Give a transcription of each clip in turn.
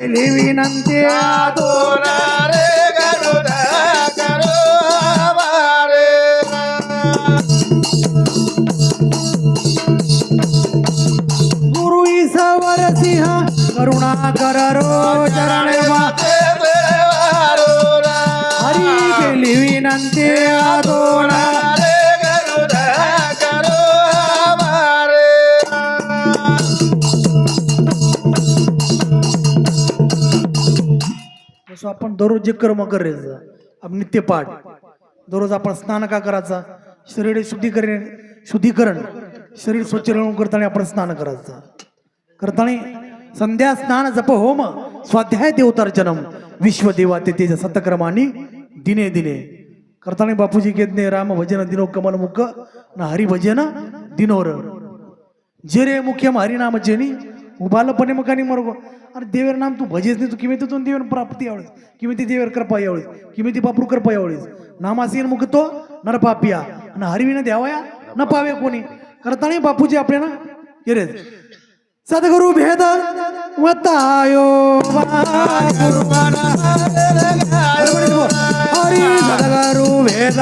केली विनंती रे गरुड करो वारे गुरु ईश्वर सिंह करुणा कर रो चरण हरी केली विनंती दोना जसं आपण दररोज जे कर्म करायचं आपण नित्यपाठ. दररोज आपण स्नान का करायचा? शरीर शुद्धीकरण शुद्धीकरण. शरीर स्वच्छ राहून करताना आपण स्नान करायचं. करताना संध्या स्नान जप होम स्वाध्याय देवतार्चनम विश्वदेवा ते तेज सतक्रमाने दिने दिने. करताना बापूजी केतने राम भजन दिनो कमल मुख न हरिभजन दिनोर. जे रे मुख्यम हरिनाम जेनी उभालपणे आणि मरगो अरे देवेर नाम तू भजेस नाही तू किमी तिथून देवेर प्राप्ती यावेळेस किमी ती देवेर कृपा यावेळेस किमी ती बापरू कृपा यावेळेस नामासीन मुख तो नर पापिया. आणि हरवीनं द्यावया न पावे कोणी. करताना बापूजी आपल्याला ये रे. सद्गुरु भेद वतायो हरी सद्गुरु भेद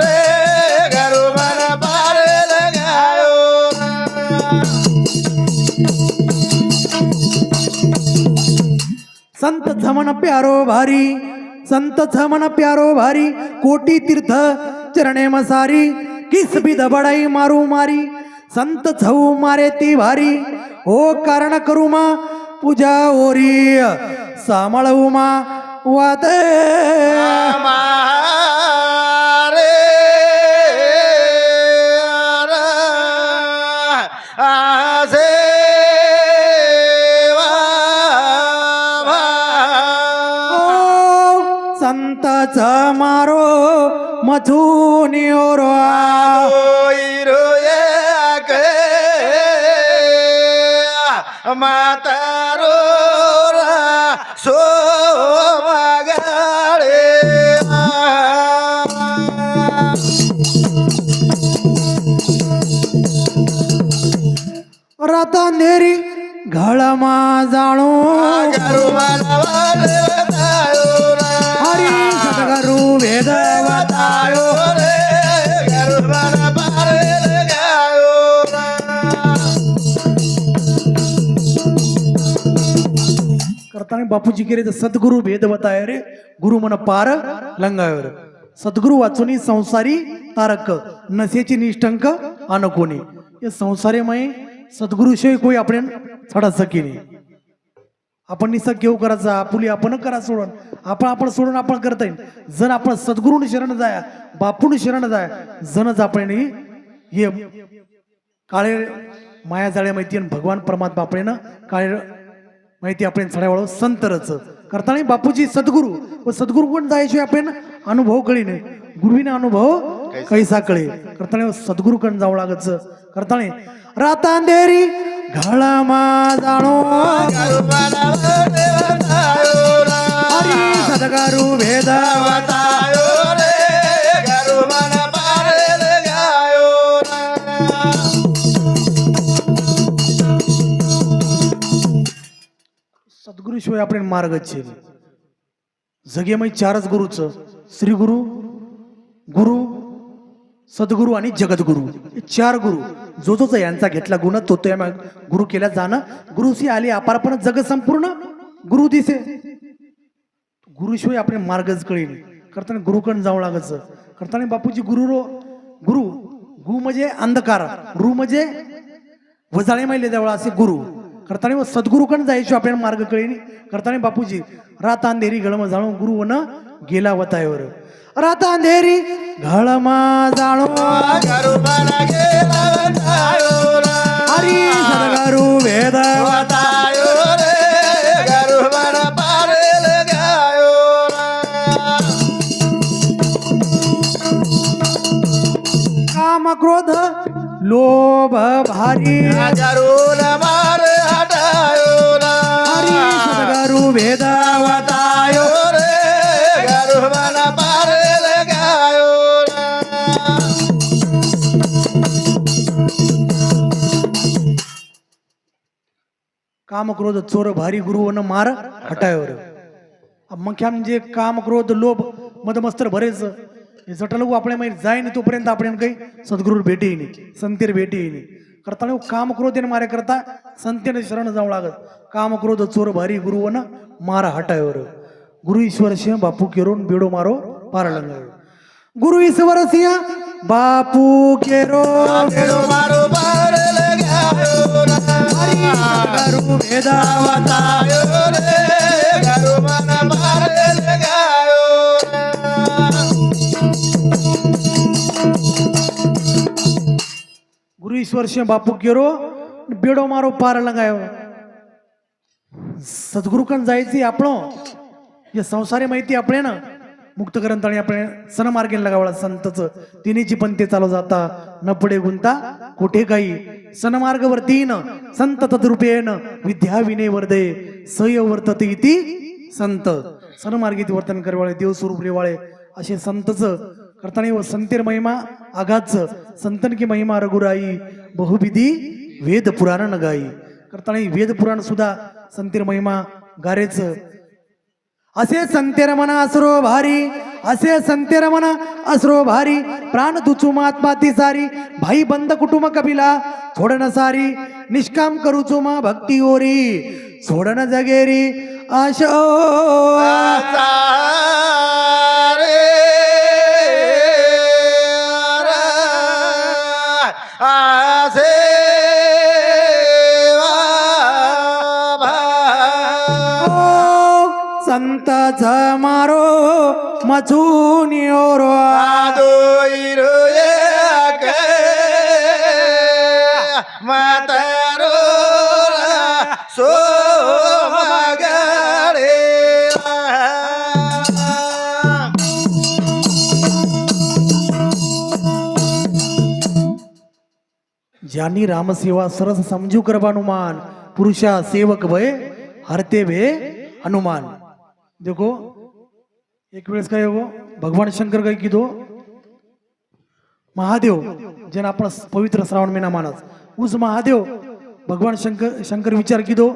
रे संत झमन प्यारो भारी संत झमन प्यारो भारी कोटी तीर्थ चरणे मसारी किस बिध बडाई मारू मारी संत झऊ मारे ती भारी हो कारण करू मा पूजा ओरी सामळवू मा वादे. मारे आसे ओ, संतच मारो मथून ओरो मातारो सो मागाडे रतांधेरी बापूजी केले तर सद्गुरु भेदवत आहे रे. गुरु मन पार लंगावर सद्गुरु वाचून संसारी तारक नसेची निष्ठंक अनकोणी या संसारीमय सद्गुरुशिवाय कोई आपण छडा सकीने आपण निसा घेऊ करायचा? आपुली आपण करा सोडून. आपण आपण सोडून आपण करता येईल जर आपण सद्गुरून शरण जाया बापून शरण जाया जनच आपण हे काळे माया जाळ्या माहिती आणि भगवान परमात्मा आपण काळे माहिती आपण चढावळ संतरच. करताना बापूजी सद्गुरू. व सद्गुरू कोण जायचे आपण? अनुभव कळीने. गुरुविने अनुभव कैसा कळे. करताना सद्गुरू कडे जावं लागच करताना रातांधेरी घाळमा जाणो गरुबन पारे बतायो हरी सदगारू भेद गुरुशिवाय आपण मार्ग छेल जगेमय चारच गुरुच श्री गुरु गुरु सद्गुरु आणि जगद्गुरु. हे चार गुरु जो जो यांचा घेतला गुण तो तो या गुरु केला जाणं. गुरुशी आली अपारपण जग संपूर्ण गुरु दिसे. गुरुशिवाय आपण मार्गच कळेल. करताना गुरुकडे जावं लागच करताना बापूजी गुरु रो गुरु गु म्हणजे अंधकार रु म्हणजे वजाळे माहिले जवळ असे गुरु. करताना व सद्गुरुकडे जायचो आपल्याला मार्ग कळीने. करताना बापूजी रात अंधेरी गळम जाणू गुरु न गेला वतायवर. रात अंधेरी घळमा जाणो. हरी सदगुरु वेद काम क्रोध लोभ भारी. गरुड मारे. ना ना काम क्रोध चोर भारी गुरु वन मार हटावर मख्या म्हणजे काम क्रोध लोभ मदमस्तर बरेच हे जटलगू आपल्या माहिती जाईन तोपर्यंत आपण काही सद्गुरू भेटे येईन संतेर भेटे येईन करताना काम क्रोधेने मारे करता संतेने शरण जाऊ लागत. काम क्रोध चोर भारी गुरु वन मार हटावर गुरु ईश्वर सिंह बापू केरोन बेडो मारो पार गुरु ईश्वर सिंह बापू केरो. गरुड मारो पार लगायो गुरु बापू केरो बेडो मारो पार लगायो सद्गुरुकन जायची आपण हे संसारी माहिती आपले ना मुक्त ग्रंथाने आपण सनमार्गे लगावला संतच तिन्हीची पंथे चालू जाता न पुढे गुंता कुठे काही सनमार्गवर न संत तद्रुपेन विद्या विनय वर्दे सय वर्तते इति संत सनमार्गीत वर्तन करवाळे देव स्वरूप रेवाळे असे संतच करताना व संतेर महिमा आघातच संतन की महिमा रघुराई बहुविधी वेद पुराण न गाई करताना वेद पुराण सुद्धा संतेर महिमा गारेच असे संतेर मना असरो भारी असे संतेर मना असरो भारी प्राण दुचू महात्मा ती सारी भाई बंद कुटुंब कपिला सोडन सारी निष्काम करूचो मा भक्ती ओरी सोडन जगेरी आशो मारो मचून ओरो मातारो सो ज्यांनी रामसेवा सरस समजू करबानुमान पुरुषा सेवक भय हरते भे हनुमान। देखो एक वेळेस काय हो भगवान शंकर काय किदो महादेव ज्यांना आपण पवित्र श्रावण महिना मानस उस महादेव भगवान शंकर शंकर विचार किदो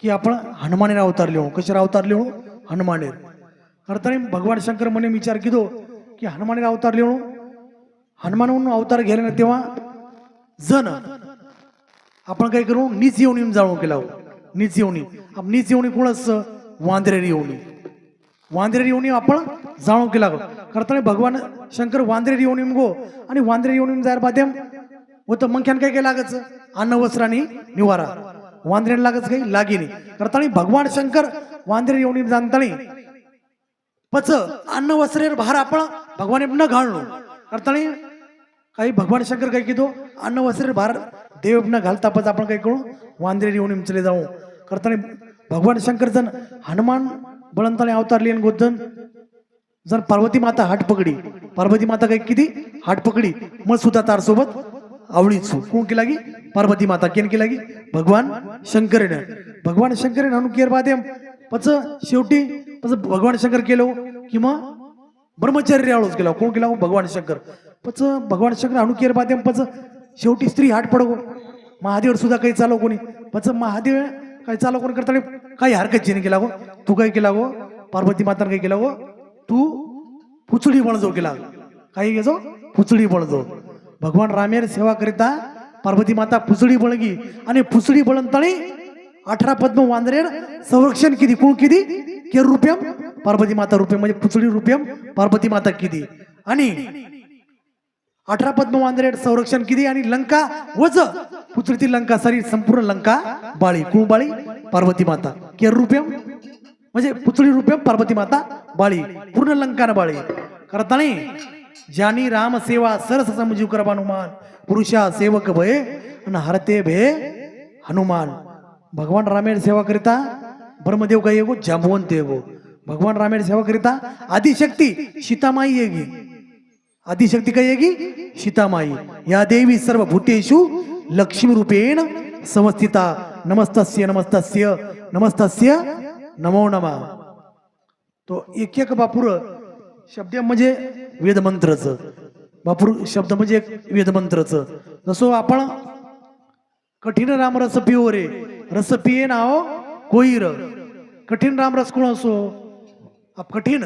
की आपण हो. हो? हनुमानेर अवतार लिहू कशाला अवतार लिहू हनुमानेर. अर्थाने भगवान शंकर म्हणे विचार किदो की हनुमानेर हो. अवतार लिहू हनुमान म्हणून अवतार घ्यायला ना तेव्हा जण आपण काय करू? नीच येऊन जाळून केला हो. नीच येऊनी नीच येऊनी कोणच वांद्रेरी येऊनी वांद्रेरी येऊनी आपण जाळून केला करताना भगवान शंकर वांद्रेरी येऊन गो. आणि वांद्रेरी येऊन जायला बाध्यम होतं मग काय काय लागच अन्न वस्त्र आणि निवारा. वांद्रेन लागत काही? लागिनी. करताना भगवान शंकर वांद्रेरी येऊन जाणतानी पच अन्न वस्त्रेर भार आपण भगवान न घालणो. करताना काही भगवान शंकर काय किदो अन्न वस्त्रेर भार देव न घालता पच आपण काय करू? वांद्रे येऊन चले जाऊ. करताना भगवान शंकर जण हनुमान बळंताने अवतारली आणि गोद्धन जर पार्वती माता हाट पकडी पार्वती माता काय किती? हाट पकडी. मग सुद्धा तार सोबत आवडीच कोण केला की? पार्वती माता केन केला की? भगवान शंकरेनं. भगवान शंकरेन अनु केर बादेम. पच शेवटी पच भगवान शंकर केलो किंवा ब्रह्मचर्य आळोच केला. कोण केला? भगवान शंकर. पच भगवान शंकर अनु केर बादेम. पच शेवटी स्त्री हाट पडगो महादेव सुद्धा काही चालव कोणी. पच महादेव काय चालू कोण करता काही हरकत जिने केला गो? तू काय केला गो? पार्वती मातानं काय केला गो? तू पुचडी बळजो केला काही घेजो पुचडी बळजो भगवान रामेर सेवा करिता पार्वती माता पुचडी बळगी आणि पुचडी बळंतणी अठरा पद्म वांद्रेर संरक्षण किती? कोण किती? केर रुपयम? पार्वती माता रुपयम म्हणजे पुचडी रुपयम पार्वती माता किती? आणि अठरा पद्म वांद्रेर संरक्षण किती आणि लंका? वज. पुचडीतील लंका सरी संपूर्ण लंका बाळी कुळबाळी पार्वती माता. केर रुपयम? म्हणजे पुतळी रुपयम पार्वती माता बाळी. पूर्ण लंकान बाळी. करताने ज्यानी राम सेवा सरस समजू कर हनुमान. पुरुषा सेवक भय आणि हरते भे हनुमान. भगवान रामेण सेवा करिता ब्रह्मदेव काही येगो जांबवंत येगो. भगवान रामेण सेवा करिता आदिशक्ती सीतामाई येगी. आदिशक्ती काय की सीतामाई. या देवी सर्व भूतेषु लक्ष्मी रूपेण समस्थिता. नमस्तस्य नमस्तस्य नमस्तस्य नमो नमा. तो एक एक बापूर शब्द म्हणजे वेदमंत्रच. बापूर शब्द म्हणजे एक वेदमंत्रच. जसो आपण कठीण राम रस पिओ रे. रस पिये नाव कोईर कठीण राम रस कोण असो? आप कठीण.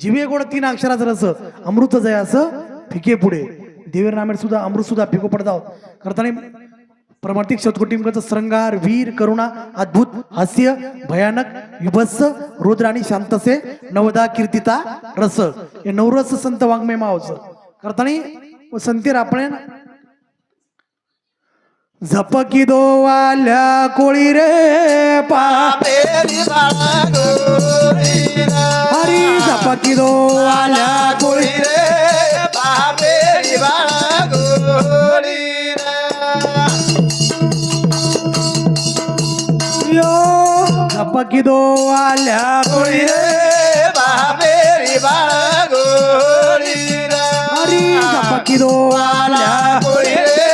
जिवे गोड तीन अक्षराचं रस अमृत जय असं फिके पुढे. देवीर नामेर सुद्धा अमृत सुद्धा फिको पडताव करताना प्रमार्थिक शतकोटींकडचं श्रंगार वीर करुणा अद्भुत हास्य भयानक विभत्स रुद्र आणि शांतसे नवदा कीर्तिता रस. हे नवरस संत वाङ्मय मावच करताना संतीर आपण झपकी दो वाल्या कोळी रे पापे. झपकी दो आल्या कोळी रे बापेरी बाळा गोरीना. यो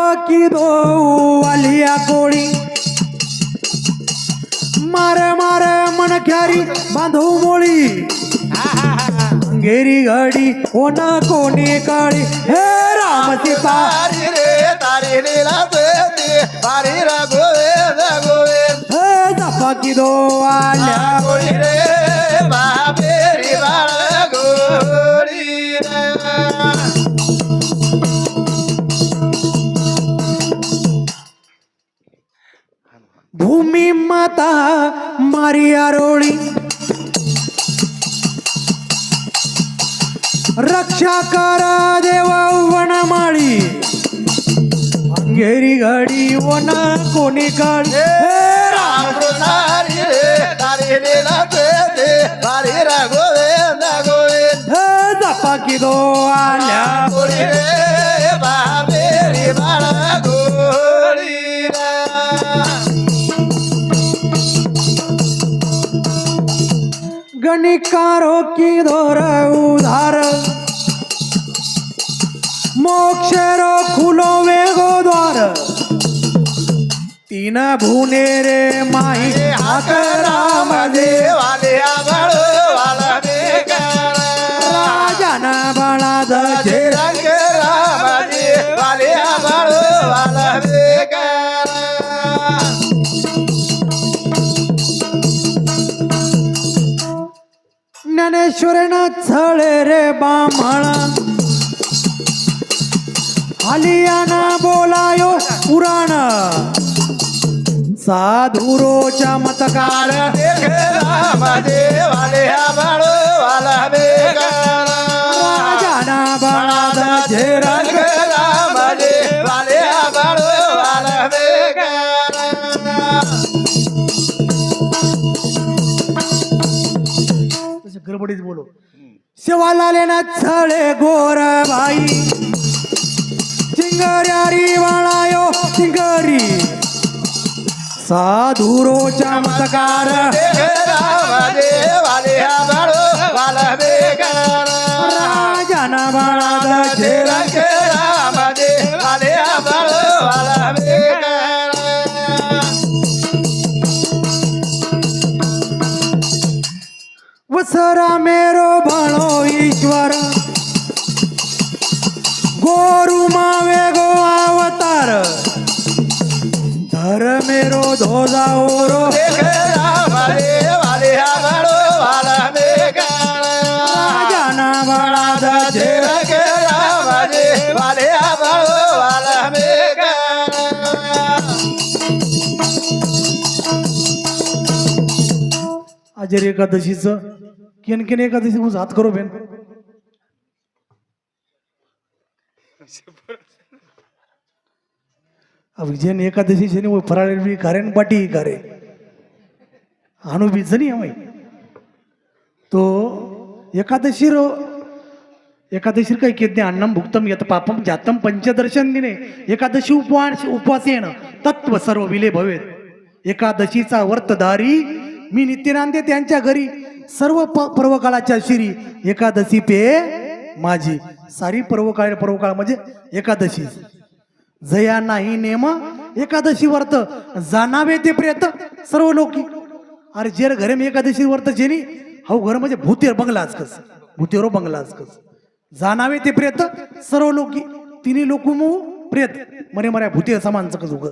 झपकी दो आलिया कोळी मारे मारे मन ख्यारी बांधू मोळी. अंगेरी घडी ओन कोणी काळी. हे राम सीता. तारी रे तारी लीला तारी रा गोविंद. हे झपकी दो आल्या गोरी रे बापेरी भूमी माता मारी आरोळी. रक्षा कर देव वनमाळी. अंगेरी घडी वन कोणी गोविंद गोविंद हे झपाकी दो आल्या गणिकारो की धोर उधार? मोक्षरो खुलो वेगो द्वार। तीन भुने रे माही हाक राम देवाले बेकार। राजन बाळाद झे ज्ञानेश्वरन छळे रे बामण. आलियाना बोलायो पुराण. साधुरोच्या मतकार. राम देवाले आबळ गडबडीत बोलो शिवालाले ना छळे गोर बाई. चिंगर्यारी वाळायो चिंगरी साधुरो चमत्कार राजाना बाळाद झे वसरा मेरो भाणो ईश्वर. गोरु मावे गो अवतार. धर मेरो धोजा ओरो राजाना बाळाद झे आजर एकादशीच केनकेन एकादशी उज हात करो बेन अब जेन एकादशी जेने वो फराळे बी कारण पाटी करे। हाणू बी जनी तो एकादशी रो एकादशी काही यज्ञ अन्नम भुक्तम यत पापम जातम पंचदर्शन दिने। एकादशी उपवास उपवासेन तत्व सर्व विले भवेत। एकादशीचा वर्तधारी मी नित्यनांदे त्यांच्या घरी। सर्व प पर्वकाळाच्या शिरी एकादशी पे माझी. सारी पर्वकाळ पर्वकाळ म्हणजे एकादशी. जया नाही नेम एकादशी व्रत जाणावे ते प्रेत सर्व लोकी. अरे जेर घरे मी एकादशी वर्त जेनी हो घर म्हणजे भूतेर बंगला आजकस भूतेरो बंगला आजकस जाणावे ते प्रेत सर्व लोकी. तिन्ही लोक प्रेत. मरे मऱ्या भूते समानचं कस उग.